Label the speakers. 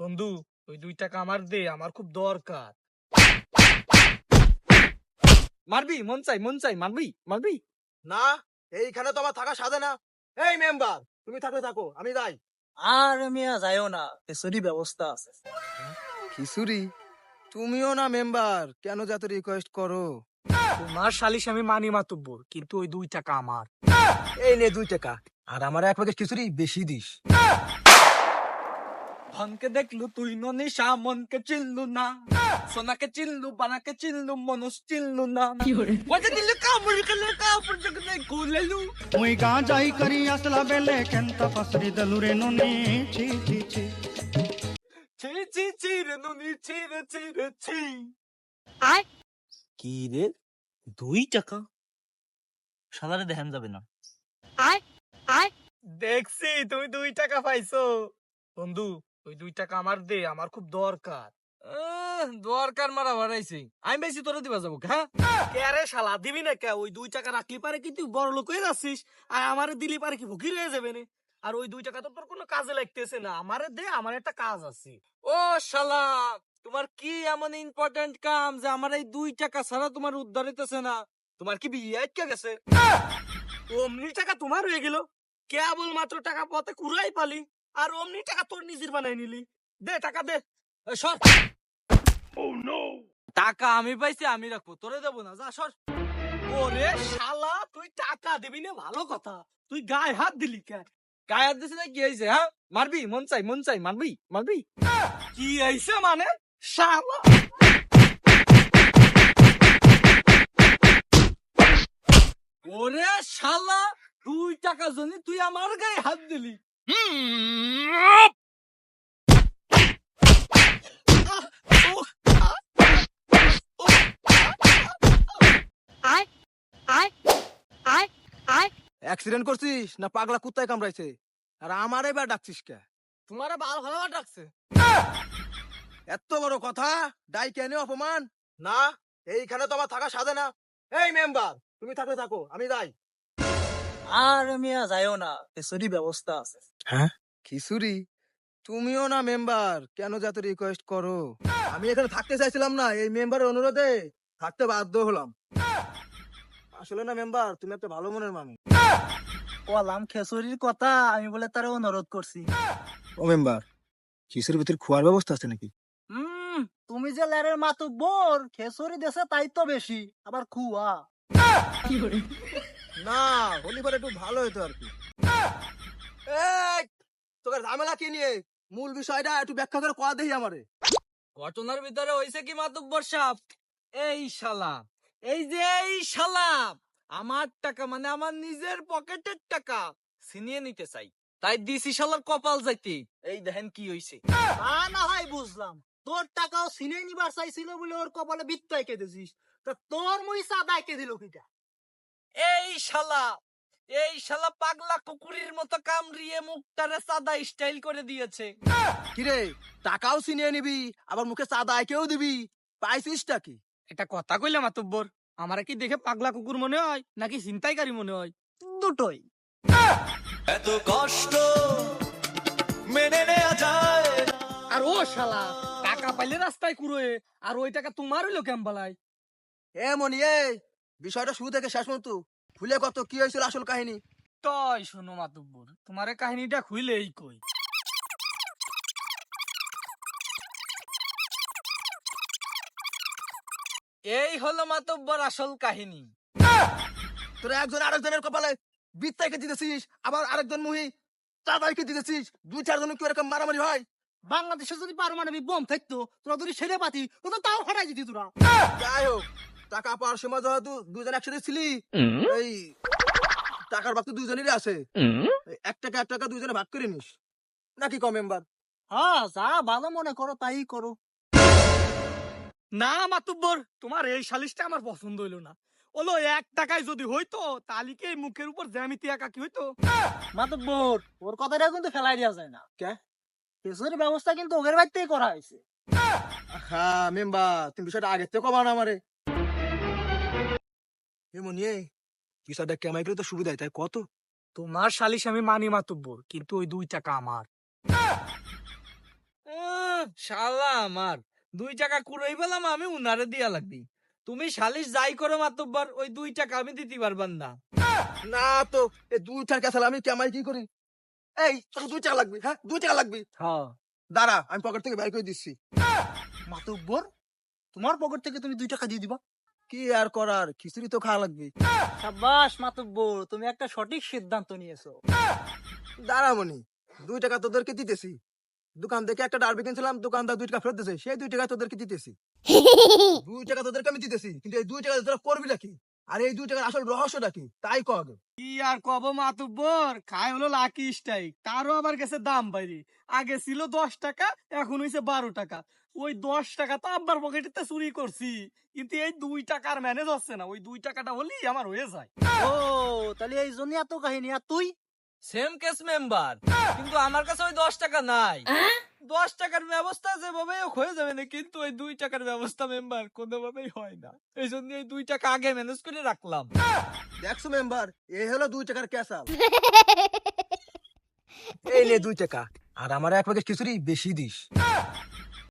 Speaker 1: বন্ধু ওই দুই টাকা আমার দে আমার খুব দরকার। মারবি? মন চাই মন চাই। মারবি? মারবি?
Speaker 2: না এইখানে তো আমার থাকা সাধে না। এই মেম্বার তুমি থাকলে থাকো আমি যাই।
Speaker 1: আর মিয়া যাইও না এসরি ব্যবস্থা আছে।
Speaker 2: খিচুড়ি? তুমিও না মেম্বার কেন যাতে রিকোয়েস্ট করো?
Speaker 1: তোমার সালিশ আমি মানি মাতুব্বর কিন্তু ওই দুই টাকা আমার।
Speaker 2: এই নে দুই টাকা আর আমার এক প্যাকেট খিচুড়ি বেশি দিস।
Speaker 1: ধনকে দেখলু তুই ননিশা মনকে চিনলু না। সোনাকে চিনলু বানাকে চিনলু মনুষ চিনলু না। ওটা দিলু কামড় কাপড় জগতে খুলেলু।
Speaker 3: মুই গাঁজাই করি আসলা বেলে কেন্ত ফসরি দলু রে নুনি ছি ছি ছি।
Speaker 1: ছি ছি ছি রে নুনি ছি রে ছি রে ছি।
Speaker 4: কি রে? দুই টাকা সাদারে দেখান যাবে না।
Speaker 1: দেখছি তুমি দুই টাকা পাইছো। বন্ধু ওই দুই টাকা আমার দে আমার খুব দরকার। দরকার মারা বাড়াইছি। আমি বেশি তোরা দিবা যাব হ্যাঁ? শালা দিবি না কে? ওই দুই টাকা রাখলি পারে কি তুই বড় লোক হয়ে যাচ্ছিস আর আমারে দিলি পারে কি ভুগি হয়ে যাবে না? আর ওই দুই টাকা তো তোর কোনো কাজে লাগতেছে না। আমারে দে আমার একটা কাজ আছে। ও শালা তোমার কি এমন ইম্পর্টেন্ট কাম যে আমার এই দুই টাকা ছাড়া তোমার উদ্ধার হইতেছে না? তোমার কি বিয়ে আটকে গেছে? অমনি টাকা তোমার হয়ে গেল? কেবল মাত্র টাকা পথে কুড়াই পালি? আর অমনি টাকা তোর নিজের বানাই নিলি। দে টাকা দে। সর। টাকা আমি পাইছি আমি রাখব। তোরে দেবো না যা সর। ওরে শালা তুই টাকা দিবি না ভালো কথা। তুই গায়ে হাত দিলি কে? গায়ে হাত দিস না কি হয়েছে হ্যাঁ? মারবি? মন চাই মন চাই। মারবি? মারবি? কি হয়েছে মানে? শালা! ওরে শালা দুই টাকা জন্য তুই আমার গায়ে হাত দিলি।
Speaker 2: অ্যাক্সিডেন্ট করছিস না পাগলা কুত্তায় কামড়াইছে? আর আমার এবার ডাকছিস কে?
Speaker 1: তোমার ভালো ভালো ডাকছে।
Speaker 2: এত বড় কথা? ডাই কেন অপমান? না এইখানে তো আমার থাকা সাধে না। এই মেম্বার তুমি থাকলে থাকো আমি যাই।
Speaker 4: আর মিয়া যাইও না। এসরি ব্যবস্থা আছে। হ্যাঁ?
Speaker 2: খিচুড়ি? তুমিও না মেম্বার। কেন যাতে রিকোয়েস্ট করো? আমি এখানে থাকতে চাইছিলাম না। এই মেম্বারের অনুরোধে থাকতে বাধ্য হলাম। আসলে না মেম্বার তুমি একটা ভালো মনের মানুষ।
Speaker 4: কলাম খেসরির কথা আমি বলে তারা অনুরোধ করছি।
Speaker 2: ও মেম্বার খিচুড়ির ভিতরে খোয়ার ব্যবস্থা আছে নাকি?
Speaker 4: হুম তুমি যে ল্যারের মাতু বোর খেসরি দেশে তাই তো বেশি আবার খুয়া।
Speaker 2: না হলি পরে একটু ভালো হতো আর কি। তোকে ঝামেলা কি নিয়ে? মূল বিষয়টা একটু ব্যাখ্যা করে কয়া দেখি আমারে।
Speaker 1: ঘটনার ভিতরে হয়েছে কি মাতব্বর সাপ? এই শালা এই যে এই শালা আমার টাকা মানে আমার নিজের পকেটের টাকা ছিনিয়ে নিতে চাই। তাই দিছি শালার কপাল যাইতে। এই দেখেন কি হইছে।
Speaker 4: তা না হয় বুঝলাম। তোর টাকাও ছিনে নিবার চাইছিল বলে ওর কপালে বৃত্ত এঁকে দিছিস তা তোর মুই সাদা এঁকে দিল কিটা?
Speaker 1: এই শালা এই শালা পাগলা কুকুরের মতো কামড়িয়ে মুখটারে সাদা স্টাইল করে দিয়েছে।
Speaker 2: কিরে টাকাও ছিনিয়ে নিবি আবার মুখে সাদা কেউ দিবি পাইছিসটা কি?
Speaker 1: এটা কথা কইলাম মাতব্বর আমার কি দেখে পাগলা কুকুর মনে হয় নাকি ছিনতাইকারী মনে হয়?
Speaker 4: দুটোই।
Speaker 5: এত কষ্ট মেনে নেওয়া যায় না।
Speaker 1: আর ও শালা টাকা পাইলে রাস্তায় কুড়োয় আর ওই টাকা তোমার হইল কেমবালায়
Speaker 2: এ মনি এ বিষয়টা শুরু থেকে শেষ পর্যন্ত খুলে কত কি হয়েছিল আসল কাহিনী?
Speaker 1: তই শোনো মাতুব্বর তোমার এই কাহিনীটা খুইলেই কই। এই হলো মাতব্বর আসল কাহিনী।
Speaker 2: তোরা একজন আরেকজনের কপালে বিত্তাইকে দিতেছিস আবার আরেকজন মুহি চাঁদাইকে দিতেছিস দুই চার চারজন কি এরকম মারামারি হয়?
Speaker 4: বাংলাদেশে যদি পারমাণবিক বোম থাকতো তোরা যদি সেরে পাতি তো তাও ফাটাই দিতি তোরা।
Speaker 2: যাই হোক টাকা পাওয়ার সময় যেহেতু দুজন একসাথে ছিলি এই টাকার ভাগ তো দুজনেরই আছে। এক টাকা এক টাকা দুজনে ভাগ করে নিস। নাকি কম মেম্বার
Speaker 4: হ্যাঁ যা ভালো মনে করো তাই করো।
Speaker 1: না মাতুব্বর তোমার এই সালিশটা আমার পছন্দ হইল না। ওলো এক টাকায় যদি হইতো তাহলে কি মুখের উপর জ্যামিতি একা কি হইতো?
Speaker 4: মাতব্বর ওর কথাটা কিন্তু ফেলাই দেওয়া যায় না।
Speaker 2: কে?
Speaker 4: কিছুর ব্যবস্থা কিন্তু ওগের বাড়িতেই করা হয়েছে।
Speaker 2: হ্যাঁ মেম্বার তুমি বিষয়টা আগের থেকে কমাও না কেমাই তো সুবিধা তাই কত?
Speaker 1: তোমার সালিশ আমি মানি মাতুব্বর কিন্তু ওই দুই টাকা আমার। শালা আমার দুই টাকা কুড়াই পেলাম আমি উনারে দিয়া লাগবি। তুমি সালিশ যাই করো মাতব্বর ওই দুই টাকা আমি দিতে পারবার না।
Speaker 2: না তো এই দুই টাকা সাল আমি কামাই কি করি? এই তোকে দুই টাকা লাগবে হ্যাঁ দুই টাকা লাগবে।
Speaker 1: হ্যাঁ
Speaker 2: দাঁড়া আমি পকেট থেকে বের করে দিচ্ছি।
Speaker 4: মাতুব্বর তোমার পকেট থেকে তুমি দুই টাকা দিয়ে দিবা।
Speaker 2: কি আর করার? খিচুড়ি তো খাওয়া লাগবে।
Speaker 4: সাবাস মাতুব্বর তুমি একটা সঠিক সিদ্ধান্ত নিয়েছো।
Speaker 2: দাঁড়ামনি দুই টাকা তোদেরকে দিতেছি। দোকান থেকে একটা ডারবি কিনছিলাম দোকানদার দুই টাকা ফেরত দিয়েছে। সেই দুই টাকা তোদেরকে দিতেছি। দুই টাকা তোদেরকে আমি দিতেছি কিন্তু এই দুই টাকা তোরা করবি নাকি? আর এই দুই টাকার আসল রহস্যটা কি? তাই কবে
Speaker 1: কি আর কব মাতুব্বর? খাই হলো লাকি স্ট্রাইক তারও আবার গেছে দাম বাইরে। আগে ছিল দশ টাকা এখন হইছে বারো টাকা। ওই দশ টাকা তো আব্বার পকেটে চুরি করছি। কিন্তু এই দুই টাকার ম্যানেজ হচ্ছে না। ওই দুই টাকাটা হলেই আমার হয়ে যায়।
Speaker 4: ও তাহলে এই জন্য এত কাহিনী। আর তুই?
Speaker 1: সেম কেস মেম্বার কিন্তু আমার কাছে ওই দশ টাকা নাই। দশ টাকার ব্যবস্থা যেভাবে হোক হয়ে যাবে না কিন্তু ওই দুই টাকার ব্যবস্থা মেম্বার কোনোভাবেই হয় না। এই জন্য এই দুই টাকা আগে ম্যানেজ করে রাখলাম।
Speaker 2: দেখছ মেম্বার এ হলো দুই টাকার ক্যাসাল এই নে দুই টাকা আর আমার এক প্যাকেট খিচুড়ি বেশি দিস।